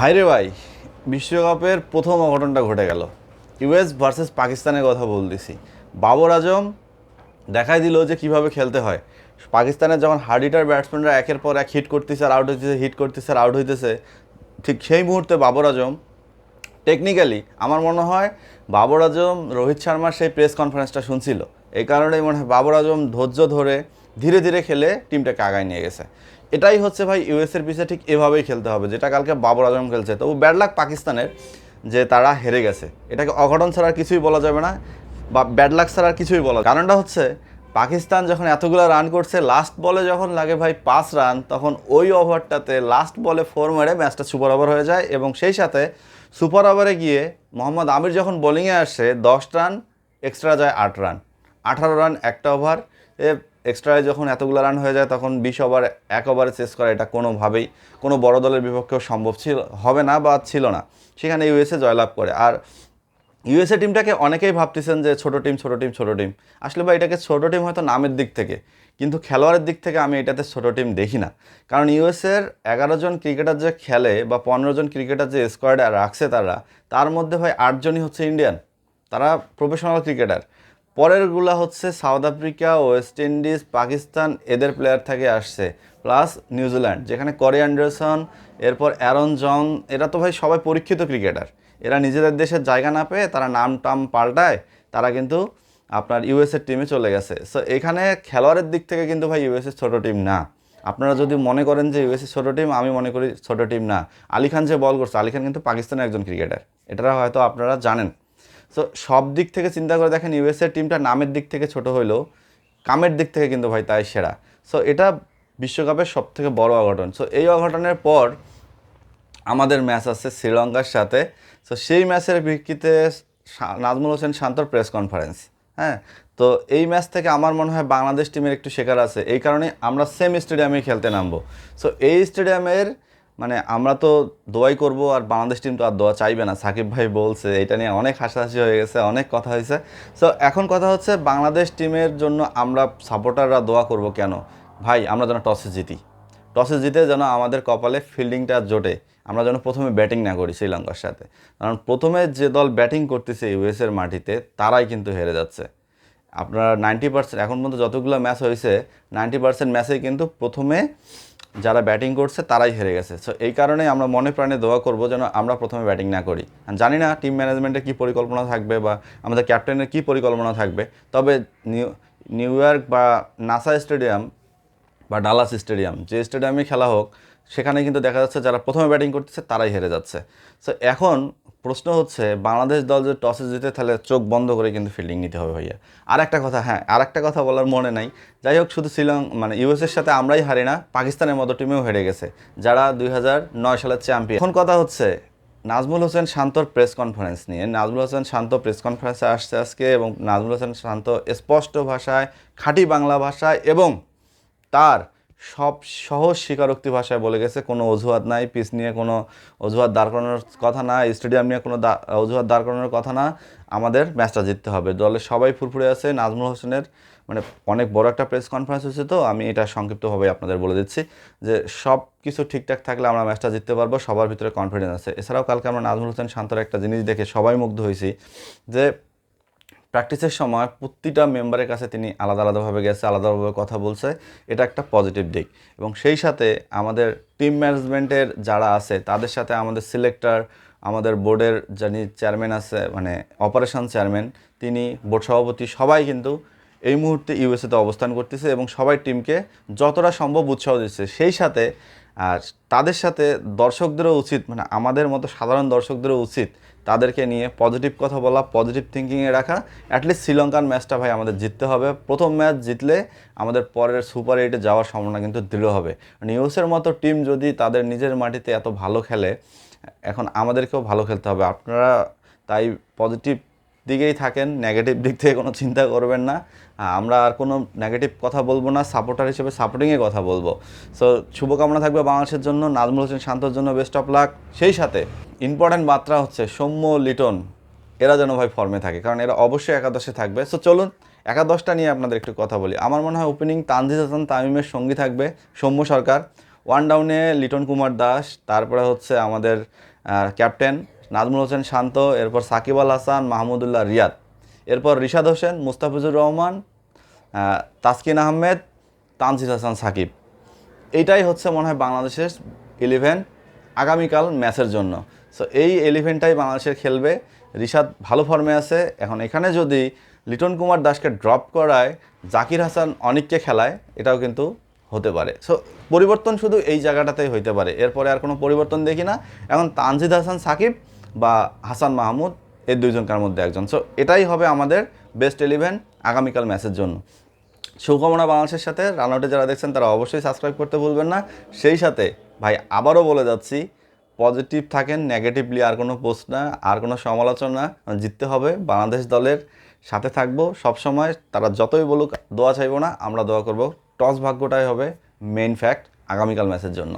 ভাইরে ভাই, বিশ্বকাপের প্রথম অঘটনটা ঘটে গেল। ইউএস ভার্সেস পাকিস্তানের কথা বলতেছি বাবর আজম দেখাই দিল যে কীভাবে খেলতে হয়। পাকিস্তানের যখন হার্ডিটার ব্যাটসম্যানরা একের পর এক হিট করতেছে আর আউট হইতেছে হিট করতেছে আর আউট হইতেছে, ঠিক সেই মুহূর্তে বাবর আজম টেকনিক্যালি আমার মনে হয় বাবর আজম, রোহিত শর্মার সেই প্রেস কনফারেন্সটা শুনছিল। এই কারণেই মনে হয় বাবর আজম ধৈর্য ধরে ধীরে ধীরে খেলে টিমটাকে আগায় নিয়ে গেছে। এটাই হচ্ছে ভাই ইউএসের পিছে ঠিক এভাবেই খেলতে হবে, যেটা কালকে বাবর আজম খেলছে। তবু ব্যাড লাক পাকিস্তানের যে তারা হেরে গেছে। এটাকে অঘটন ছাড়া কিছুই বলা যাবে না, বা ব্যাড লাক ছাড়া কিছুই বলা কারণটা হচ্ছে, পাকিস্তান যখন এতগুলো রান করছে লাস্ট বলে যখন লাগে ভাই পাঁচ রান তখন ওই ওভারটাতে লাস্ট বলে ফোর মেরে ম্যাচটা সুপার ওভার হয়ে যায় এবং সেই সাথে সুপার ওভারে গিয়ে মোহাম্মদ আমির যখন বোলিংয়ে আসে, দশ রান এক্সট্রা যায় আট রান আঠারো রান একটা ওভার এক্সট্রায় যখন এতগুলো রান হয়ে যায়, তখন বিশ ওভার এক ওভারে চেস করা এটা কোনোভাবেই, কোনো বড় দলের বিপক্ষেও সম্ভব ছিল, হবে না বা ছিল না। সেখানে ইউএসএ জয়লাভ করে। আর ইউএসএ টিমটাকে অনেকেই ভাবতেছেন যে ছোট টিম ছোট টিম ছোট টিম আসলে বা এটাকে ছোট টিম হয়তো নামের দিক থেকে, কিন্তু খেলোয়াড়ের দিক থেকে আমি এটাতে ছোট টিম দেখি না। কারণ ইউএসএর এগারো জন ক্রিকেটার যে খেলে বা পনেরো জন ক্রিকেটার যে স্কোয়াডে রাখছে তারা, তার মধ্যে ভাই আটজনই হচ্ছে ইন্ডিয়ান তারা প্রফেশনাল ক্রিকেটার পরেরগুলা হচ্ছে South Africa, West Indies, Pakistan, এদের প্লেয়ার থেকে আসছে। প্লাস নিউজিল্যান্ড যেখানে করি অ্যান্ডারসন এরপর অ্যারন জন এরা তো ভাই সবাই পরীক্ষিত ক্রিকেটার এরা নিজেদের দেশের জায়গা না পেয়ে তারা নাম টাম পাল্টায়, তারা কিন্তু আপনার ইউএসএর টিমে চলে গেছে। সো এখানে খেলোয়াড়ের দিক থেকে কিন্তু ভাই ইউএসএর ছোটো টিম না। আপনারা যদি মনে করেন যে ইউএসএ ছোটো টিম আমি মনে করি ছোটো টিম না। আলী খান যে বল করছে, আলী খান কিন্তু পাকিস্তানের একজন ক্রিকেটার এটা হয়তো আপনারা জানেন। সো সব দিক থেকে চিন্তা করে দেখেন ইউএসএ টিমটা নামের দিক থেকে ছোট হইলেও কামের দিক থেকে কিন্তু ভাই তাই সেরা। সো এটা বিশ্বকাপের সব থেকে বড় অঘটন। সো এই অঘটনের পর আমাদের ম্যাচ আছে শ্রীলঙ্কার সাথে। সো সেই ম্যাচের ভিত্তিতে নাজমুল হোসেন শান্তর প্রেস কনফারেন্স হ্যাঁ? তো এই ম্যাচ থেকে আমার মনে হয় বাংলাদেশ টিমের একটু শেখার আছে। এই কারণে আমরা সেম স্টেডিয়ামে খেলতে নামবো। সো এই স্টেডিয়ামের মানে আমরা তো দোয়াই করব আর বাংলাদেশ টিম তো আর দোয়া চাইবে না। সাকিব ভাই বলছে, এটা নিয়ে অনেক হাসাহাসি হয়ে গেছে, অনেক কথা হয়েছে। সো এখন কথা হচ্ছে বাংলাদেশ টিমের জন্য আমরা সাপোর্টাররা দোয়া করব কেন? ভাই, আমরা যেন টসে জিতি। টসে জিতে যেন আমাদের কপালে ফিল্ডিংটা জোটে। আমরা যেন প্রথমে ব্যাটিং না করি শ্রীলঙ্কার সাথে। কারণ প্রথমে যে দল ব্যাটিং করতেছে ইউএসের মাটিতে, তারাই কিন্তু হেরে যাচ্ছে। আপনার নাইনটি পার্সেন্ট এখন পর্যন্ত যতগুলো ম্যাচ হয়েছে নাইনটি পার্সেন্ট ম্যাচেই কিন্তু প্রথমে যারা ব্যাটিং করছে তারাই হেরে গেছে। সো এই কারণে আমরা মনে প্রাণে দোয়া করব যেন আমরা প্রথমে ব্যাটিং না করি। জানি না টিম ম্যানেজমেন্টের কী পরিকল্পনা থাকবে বা আমাদের ক্যাপ্টেনের কী পরিকল্পনা থাকবে, তবে নিউ নিউ ইয়র্ক বা নাসা স্টেডিয়াম বা ডালাস স্টেডিয়াম, যে স্টেডিয়ামে খেলা হোক, সেখানে কিন্তু দেখা যাচ্ছে যারা প্রথমে ব্যাটিং করতেছে তারাই হেরে যাচ্ছে। সো এখন প্রশ্ন হচ্ছে, বাংলাদেশ দল যে টসে জিতে তাহলে চোখ বন্ধ করে কিন্তু ফিল্ডিং নিতে হবে ভাইয়া। আর একটা কথা হ্যাঁ আর একটা কথা বলার মনে নাই। যাই হোক, শুধু শ্রীলঙ্কা মানে ইউএসের সাথে আমরাই হারি না, পাকিস্তানের মতো টিমেও হেরে গেছে, যারা দুই নয় সালের চ্যাম্পিয়ন এখন কথা হচ্ছে, নাজমুল হোসেন শান্তর প্রেস কনফারেন্স নিয়ে। নাজমুল হোসেন শান্ত প্রেস কনফারেন্সে আসছে আজকে এবং নাজমুল হোসেন শান্ত স্পষ্ট ভাষায়, খাঁটি বাংলা ভাষায় এবং তার সব সহজ স্বীকারোক্তি ভাষায় বলে গেছে, কোনো অজুহাত নাই পিস নিয়ে কোনো অজুহাত দাঁড় করানোর কথা না স্টেডিয়াম নিয়ে কোনো অজুহাত দাঁড় করানোর কথা না, আমাদের ম্যাচটা জিততে হবে। দলের সবাই ফুরফুরে আছে, নাজমুল হোসেনের মানে অনেক বড় একটা প্রেস কনফারেন্স হয়েছে তো, আমি এটা সংক্ষিপ্তভাবে আপনাদের বলে দিচ্ছি যে সব কিছু ঠিকঠাক থাকলে আমরা ম্যাচটা জিততে পারব, সবার ভিতরে কনফিডেন্স আছে। এছাড়াও কালকে আমরা নাজমুল হোসেন শান্তর একটা জিনিস দেখে সবাই মুগ্ধ হয়েছি যে প্র্যাকটিসের সময় প্রতিটা মেম্বারের কাছে তিনি আলাদা আলাদাভাবে গেছে, আলাদাভাবে কথা বলছে। এটা একটা পজিটিভ দিক। এবং সেই সাথে আমাদের টিম ম্যানেজমেন্টের যারা আছে, তাদের সাথে আমাদের সিলেক্টর আমাদের বোর্ডের যিনি চেয়ারম্যান আছে মানে অপারেশন চেয়ারম্যান তিনি বোর্ড সভাপতি, সবাই কিন্তু এই মুহূর্তে ইউএসএতে অবস্থান করতেছে এবং সবাই টিমকে যতটা সম্ভব উৎসাহ দিচ্ছে। সেই সাথে, আর তাদের সাথে দর্শকদেরও উচিত মানে আমাদের মতো সাধারণ দর্শকদেরও উচিত তাদেরকে নিয়ে পজিটিভ কথা বলা পজিটিভ থিঙ্কিংয়ে রাখা। অ্যাটলিস্ট শ্রীলঙ্কার ম্যাচটা ভাই আমাদের জিততে হবে। প্রথম ম্যাচ জিতলে আমাদের পরের সুপার এইটে যাওয়ার সম্ভাবনা কিন্তু দৃঢ় হবে। নিউজের মতো টিম যদি তাদের নিজের মাটিতে এত ভালো খেলে, এখন আমাদেরকেও ভালো খেলতে হবে। আপনারা তাই পজিটিভ দিকেই থাকেন নেগেটিভ দিক থেকে কোনো চিন্তা করবেন না। আমরা আর কোনো নেগেটিভ কথা বলব না সাপোর্টার হিসেবে সাপোর্টিংয়ে কথা বলব। সো শুভকামনা থাকবে বাংলাদেশের জন্য। নাজমুল হোসেন শান্তর জন্য বেস্ট অফ লাক সেই সাথে ইম্পর্ট্যান্ট মাত্রা হচ্ছে সৌম্য লিটন। এরা যেন ভাই ফর্মে থাকে, কারণ এরা অবশ্যই একাদশে থাকবে। সো চলুন, একাদশটা নিয়ে আপনাদের একটু কথা বলি। আমার মনে হয় ওপেনিং তানজিদ হাসান তামিমের সঙ্গী থাকবে, সৌম্য সরকার। ওয়ান ডাউনে লিটন কুমার দাস, তারপরে হচ্ছে আমাদের ক্যাপ্টেন নাজমুল হোসেন শান্ত, এরপর সাকিব আল হাসান, মাহমুদুল্লাহ রিয়াদ। এরপর রিশাদ হোসেন, মুস্তাফিজুর রহমান তাসকিন আহমেদ, তানজিদ হাসান, সাকিব। এইটাই হচ্ছে মনে হয় বাংলাদেশের ইলেভেন আগামীকাল ম্যাচের জন্য। সো এই ইলেভেনটাই বাংলাদেশের খেলবে। রিশাদ ভালো ফর্মে আছে। এখন এখানে যদি লিটন কুমার দাসকে ড্রপ করায়, জাকির হাসান অনিককে খেলায়, এটাও কিন্তু হতে পারে। সো পরিবর্তন শুধু এই জায়গাটাতেই হইতে পারে। এরপরে আর কোনো পরিবর্তন দেখি না। এখন তানজিদ হাসান সাকিব বা হাসান মাহমুদ, এই দুইজনকার মধ্যে একজন। সো এটাই হবে আমাদের বেস্ট ইলেভেন আগামীকাল ম্যাচের জন্য। শুভকামনা বাংলাদেশের সাথে। রানআউটে যারা দেখছেন, তারা অবশ্যই সাবস্ক্রাইব করতে ভুলবেন না। সেই সাথে ভাই, আবারও বলে যাচ্ছি পজিটিভ থাকেন নেগেটিভলি আর কোনো পোস্ট না, আর কোনো সমালোচনা জিততে হবে। বাংলাদেশ দলের সাথে থাকব। সবসময় তারা যতই বলুক, দোয়া চাইব না, আমরা দোয়া করব। টস ভাগ্যটাই হবে মেইন ফ্যাক্ট আগামীকাল ম্যাচের জন্য।